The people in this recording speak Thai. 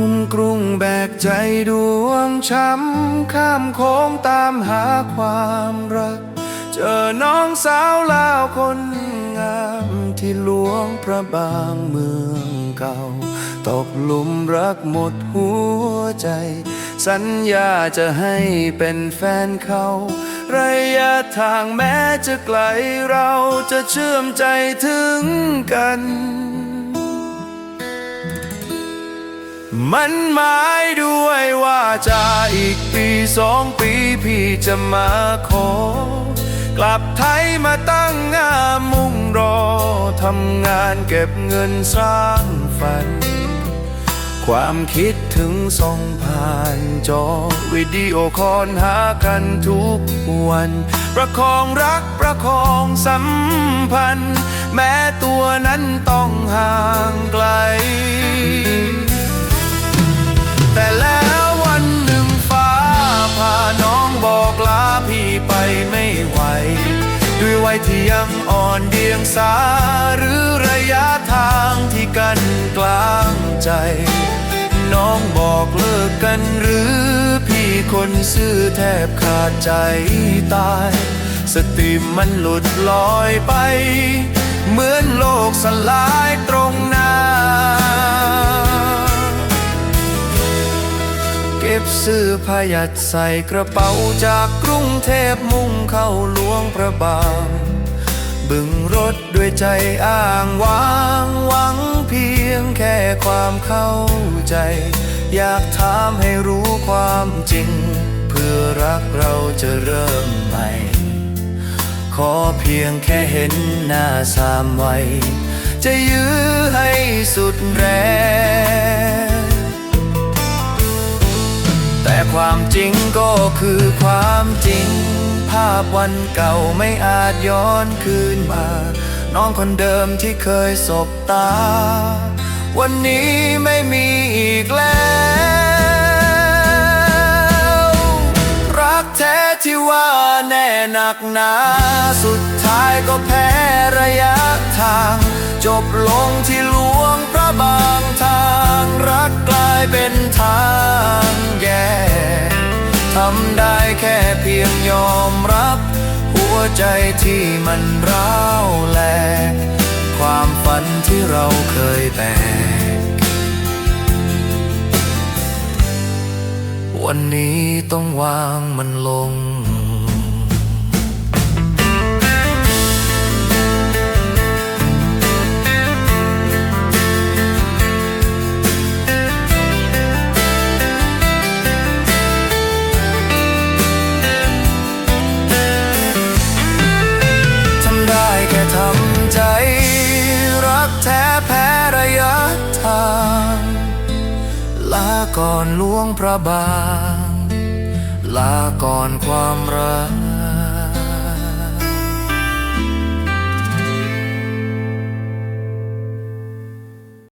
ุ่มกใจดวงช้ำ ข้ามโค้งตามหาความรัก เจอน้องสาวลาวคนงามที่หลวงพระบางเมืองเก่า ตกหลุมรักหมดหัวใจ สัญญาจะให้เป็นแฟนเขาระยะทางแม้จะไกลเราจะเชื่อมใจถึงกัน มันหมายด้วยว่าจะอีกปีสองปีพี่จะมาขอ กลับไทยมาตั้งงามุ่งรอทำงานเก็บเงินสร้างฝัน ความคิดถึงส่องผ่านจอ วิดีโอคอลหากันทุกวัน ประคองรักประคองสัมพันธ์ แม้ตัวนั้นต้องห่างไกลายที่ยังอ่อนเดียงสา หรือระยะทางที่กันกลางใจ น้องบอกเลิกกันหรือ พี่คนซื่อแทบขาดใจตาย สติมันหลุดลอยไป เหมือนโลกสลายตรงหน้า บเสื้อผ้ายัดใส่กระเป๋าจากกรุงเทพมุ่งเข้าหลวงพระบางบึงรถด้วยใจอ้างว้างหวังเพียงแค่ความเข้าใจ อยากถามให้รู้ความจริง เพื่อรักเราจะเริ่มใหม่ ขอเพียงแค่เห็นหน้าสามวัยจะยื้อให้สุดแรง ความจริงก็คือความจริง ภาพวันเก่าไม่อาจย้อนคืนมา น้องคนเดิมที่เคยสบตา วันนี้ไม่มีอีกแล้ว รักแท้ที่ว่าแน่หนักหนา สุดท้ายก็แพ้ระยะทาง จบลงที่หลวงพระบางทาง รักกลายเป็นทาง ทำได้แค่เพียงยอมรับ หัวใจที่มันร้าวแหลกความฝันที่เราเคยแบก วันนี้ต้องวางมันลง ก่อนหลวงพระบาง ลาก่อนความรัก